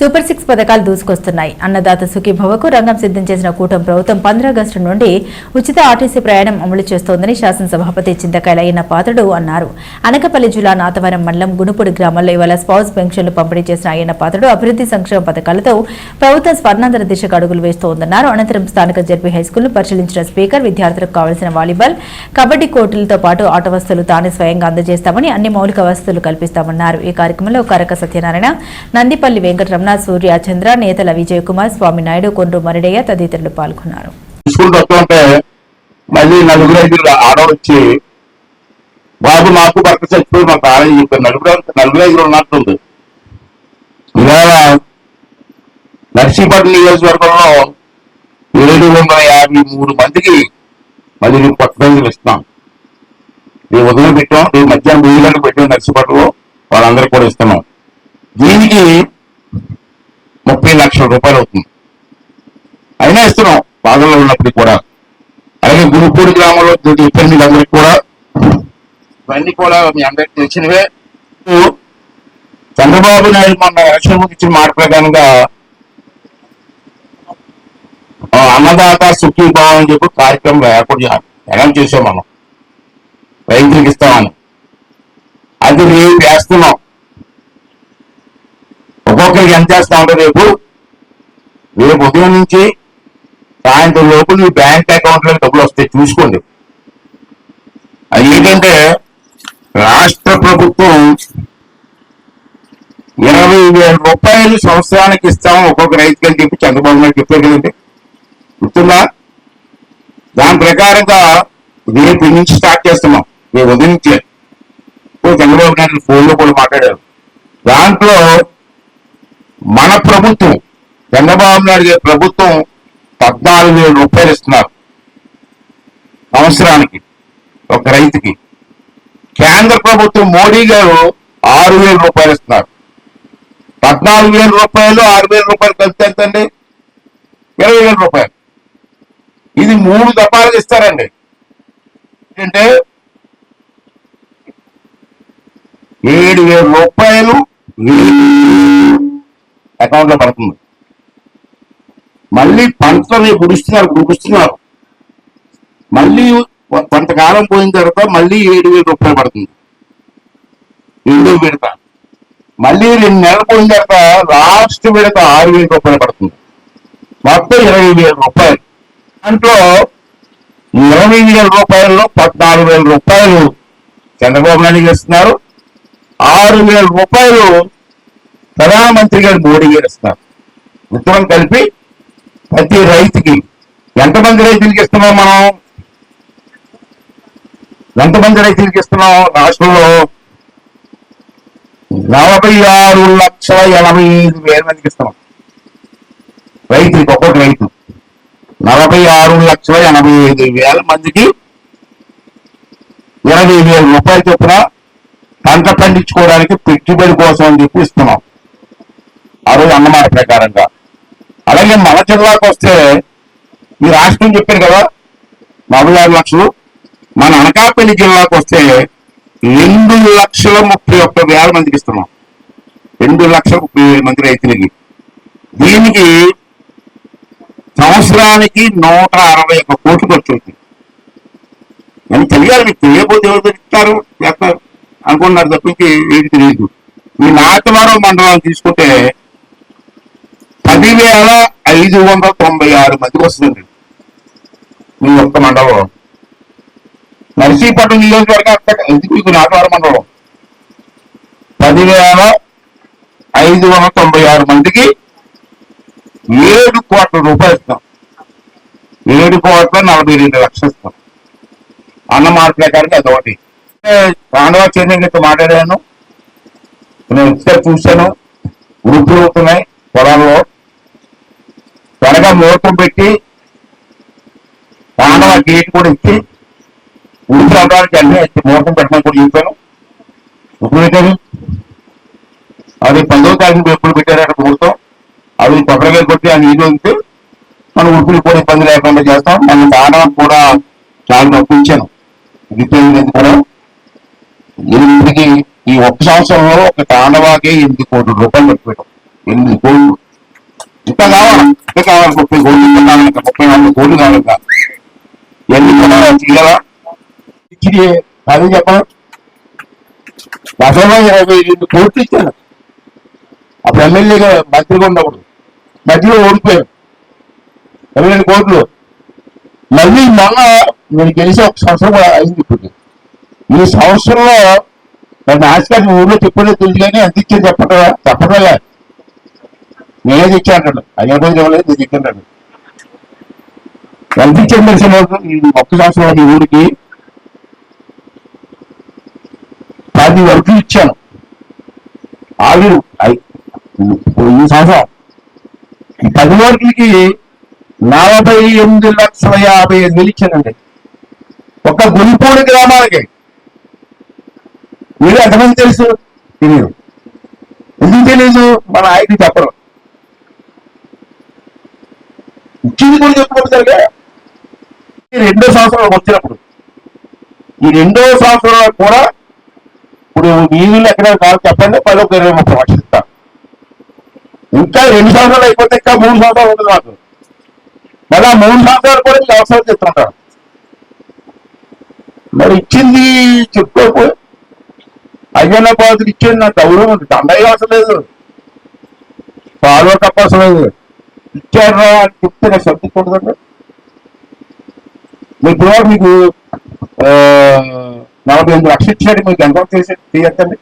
Super six పథకాలు దూసుకొస్తున్నాయి. అన్నదాత సుఖీభవకు రంగం సిద్ధం చేసిన కూటమి ప్రభుత్వం పంద్రా ఆగస్టు నుండి ఉచిత ఆర్టీసీ ప్రయాణం అమలు చేస్తోందని శాసనసభాపతి చింతకాయల పాత్రుడు అన్నారు. అనకపల్లి జిల్లా నాతవరం మండలం గునుపూడి గ్రామంలో ఇవాళ స్పౌస్ పెన్షన్లు పంపిణీ చేసిన ఆయన పాత్రుడు అభివృద్ధి సంక్షేమ పథకాలతో ప్రభుత్వం స్వర్ణాంధ్ర దిశకు అడుగులు వేస్తోందన్నారు. అనంతరం స్థానిక జడ్పీ హైస్కూల్ను పరిశీలించిన స్పీకర్ విద్యార్థులకు కావాల్సిన వాలీబాల్ కబడ్డీ కోర్టులతో పాటు ఆట వస్తువులు తానే స్వయంగా అందజేస్తామని అన్ని మౌలిక వసతులు కల్పిస్తామన్నారు. ఈ కార్యక్రమంలో కరక సత్యనారాయణ నందిపల్లి వెంకటరమణ సూర్య చంద్ర నేతల విజయ్ కుమార్ స్వామి నాయుడు కొండ్రు మరిడయ్య తదితరులు పాల్గొన్నారు. స్కూల్ వస్తుంటే మళ్ళీ నలుగురు ఐదుగురు వచ్చి బాబు నాకు భర్త చచ్చిపోయి మా తానే చెప్పారు. నలుగురు నలుగురు ఐదుగురు ఉన్నట్టుంది. ఇవాళ నర్సీపట్నం నియోజకవర్గంలో ఏడు వందల యాభై మూడు మందికి మళ్ళీ మేము కొత్త రోజులు ఇస్తున్నాం. రేపు ఉదయం పెట్టాం. రేపు మధ్యాహ్నం మూడు గంటలు పెట్టాం నర్సీపట్నంలో. వాళ్ళందరికీ కూడా ఇస్తున్నాం. దీనికి లక్షల రూపాయలు అవుతుంది. అయినా ఇస్తున్నాం బాధల్లో ఉన్నప్పుడు కూడా. అలాగే గురుపూడి గ్రామంలో ఇబ్బందులందరికీ కూడా. ఇవన్నీ కూడా మీ అందరికి తెలిసినవే. చంద్రబాబు నాయుడు మొన్న ఎలక్షన్ ముందు ఇచ్చిన మాట ప్రకారంగా అన్నదాత సుఖీ భావం అని చెప్పి కార్యక్రమం ఏర్పాటు చేయాలి. అనౌన్స్ చేసాం మనం. రైతులకు ఇస్తామని. అది రేపు వేస్తున్నాం. ఒక్కొక్కరికి ఎంత చేస్తామంటే ఉంటారు రేపు? ఉదయం నుంచి సాయంత్రం లోపు మీ బ్యాంక్ అకౌంట్లో డబ్బులు వస్తాయి. చూసుకోండి. అది ఏంటంటే రాష్ట్ర ప్రభుత్వం ఇరవై వేల రూపాయలు సంవత్సరానికి ఇస్తాం ఒక్కొక్క రైతుకి అని చెప్పి చంద్రబాబు నాయుడు చెప్పారు కదండి. గుర్తుందా? దాని ప్రకారంగా రేపు నుంచి స్టార్ట్ చేస్తున్నాం. రేపు ఉదయం నుంచే. చంద్రబాబు నాయుడు ఫోన్లో కూడా మాట్లాడారు. దాంట్లో మన ప్రభుత్వం చంద్రబాబు నాయుడు గారి ప్రభుత్వం పద్నాలుగు వేల రూపాయలు ఇస్తున్నారు సంవత్సరానికి ఒక రైతుకి. కేంద్ర ప్రభుత్వం మోడీ గారు ఆరు వేల రూపాయలు ఇస్తున్నారు. పద్నాలుగు వేల రూపాయలు ఆరు వేల రూపాయలు కలిపి ఎంత అండి ఇరవై వేల రూపాయలు. ఇది మూడు దఫాలుగా ఇస్తారండి. ఏంటంటే ఏడు వేల రూపాయలు అకౌంట్లో పడుతుంది. మళ్ళీ పంటలు గుడిస్తున్నారు గుడిస్తున్నారు మళ్ళీ కొంతకాలం పోయిన తర్వాత మళ్ళీ ఏడు వేల రూపాయలు పడుతుంది. రెండో విడత. మళ్ళీ రెండు నెలలు పోయిన తర్వాత లాస్ట్ విడత ఆరు వేల రూపాయలు పడుతుంది. మొత్తం ఇరవై వేల రూపాయలు. దాంట్లో ఇరవై వేల రూపాయల్లో పద్నాలుగు వేల రూపాయలు చంద్రబాబు నాయుడు గారు ఇస్తున్నారు. ఆరు వేల రూపాయలు ప్రధానమంత్రి గారు మోడీ గారు ఇస్తున్నారు. ఉత్తరం కలిపి ప్రతి రైతుకి ఎంతమంది రైతులకి ఇస్తున్నాం మనం? ఎంతమంది రైతులకి ఇస్తున్నాం? రాష్ట్రంలో నలభై ఆరు లక్షల ఎనభై ఐదు వేల మందికి ఇస్తున్నాం. రైతులకి ఒక్కొక్క రైతు. నలభై ఆరు లక్షల ఎనభై ఐదు వేల మందికి ఇరవై వేల రూపాయలు చొప్పున పంట పండించుకోవడానికి పెట్టుబడి కోసం అని చెప్పి ఇస్తున్నాం. ఆ రోజు అన్నమాట ప్రకారంగా. అలాగే మన జిల్లాకు వస్తే ఈ రాష్ట్రం చెప్పారు కదా నలభై ఆరు లక్షలు. మన అనకాపల్లి జిల్లాకు వస్తే రెండు లక్షల ముప్పై ఒక్క వేల మందికి ఇస్తున్నాం. రెండు లక్షల ముప్పై వేల మంది రైతులకి. దీనికి సంవత్సరానికి నూట అరవై ఒక్క కోట్లు ఖర్చు అవుతుంది అని తెలియాలి మీకు తెలియకపోతే ఎవరు ఇస్తారు చేస్తారు అనుకున్నారు తప్పించి ఏది తెలియదు. మీ నాటవరం మండలం తీసుకుంటే పదివేల ఐదు వందల తొంభై ఆరు మందికి వస్తుంది మీ ఒక్క మండలంలో. నర్సీపట్నం నియోజకవర్గం అక్కడ ఎందుకు మీకు నాటవరం మండలం? పదివేల ఐదు వందల తొంభై ఆరు మందికి ఏడు కోట్ల రూపాయలు ఇస్తాం ఏడు కోట్ల నలభై రెండు లక్షలు ఇస్తాం అన్న మాట ప్రకారం అదొకటి పాండవ చైతన్యతో మాట్లాడాను. నేను ఒకసారి చూశాను. వృద్ధులు అవుతున్నాయి. ముహూర్తం పెట్టి పాండవ గేట్ కూడా ఇచ్చి ఊరికి రావడానికి అన్ని మోసం పెట్టమని కూడా చెప్పాను. ఎప్పుడు పెట్టారు అది పదో తారీఖు ఎప్పుడు పెట్టారు అక్కడ ముహూర్తం? అవి కొబ్బరికాయ కొట్టి ఆ నీళ్ళు ఉంటే మనం ఉప్పులు కూడా ఇబ్బంది లేకుండా చేస్తాం. మనం దానం కూడా చాలా నొప్పించాను గిట్టేది కూడా ఎనిమిదికి ఈ ఒక్క సంవత్సరంలో ఒక తాండవాకే ఎనిమిది కోట్ల రూపాయలు పెట్టాం ఎనిమిది కోట్లు. ఇంకా కావాలి? ఇంకా కావాలి ముప్పై కోట్లు ఇంకా కావాలి ఇంకా ముప్పై నాలుగు కోట్లు కావాలి ఇంకా ఎన్ని కూడా తీయాలా ఇచ్చి అదే చెప్పడం గతంలో ఇరవై రెండు కోట్లు ఇచ్చాను అప్పుడు ఎమ్మెల్యేగా మంత్రిగా ఉన్నప్పుడు మధ్యలో ఓడిపోయాం ఇరవై రెండు కోట్లు మళ్ళీ మొన్న నేను గెలిచి ఒక సంవత్సరం అయింది ఇప్పుడు ఈ సంవత్సరంలో మరి నాశకాన్ని ఊళ్ళో చెప్పలేదు తెలుసు కానీ అందించే ఇచ్చింది చెప్పటం చెప్పటలే నేనే తెచ్చా అంటాడు అయ్యా భోజనం ఇవ్వలేదు నేను తెచ్చాడు ఎంత ఇచ్చాను తెలిసిన ఒక్క సంవత్సరం ఈ ఊరికి పది వరకు ఇచ్చాను. ఆవిరు ఈ సంవత్సరం. పది వరకులకి నలభై ఎనిమిది లక్షల యాభై ఐదు వేలు ఇచ్చానండి. ఒక గుంపూడి గ్రామాలకి. మీరు ఎంతమంది తెలుసు? తెలియదు. ఎందుకు తెలియదు? మన ఆయన చెప్పరు. ఇచ్చింది కూడా చెప్పుకుంటారుగా ఈ రెండో సంవత్సరాలు వచ్చినప్పుడు ఈ రెండో సంవత్సరంలో కూడా ఇప్పుడు వీధులు ఎక్కడ కావాలి చెప్పండి పది ఒక ఇరవై ముప్పై లక్షలు ఇస్తాను ఇంకా రెండు సంవత్సరాలు అయిపోతే ఇంకా మూడు సంవత్సరాలు ఉంటుంది మాకు. మళ్ళీ ఆ మూడు సంవత్సరాలు కూడా మీకు అవసరం చెప్తుంటారు. మరి ఇచ్చింది చెప్పుకోకు. అయ్యన్న పాత్ర ఇచ్చింది నాకు గౌరవం ఉంది. దండగా అవసరం లేదు. పాలు తప్ప అవసరం లేదు. ఇచ్చారా అని చెప్తే నాకు సర్దుకుంటుందండి మీ మీకు నలభై ఎనిమిది లక్షలు ఇచ్చాడు మీకు ఎంత చేసి తీయద్దండి.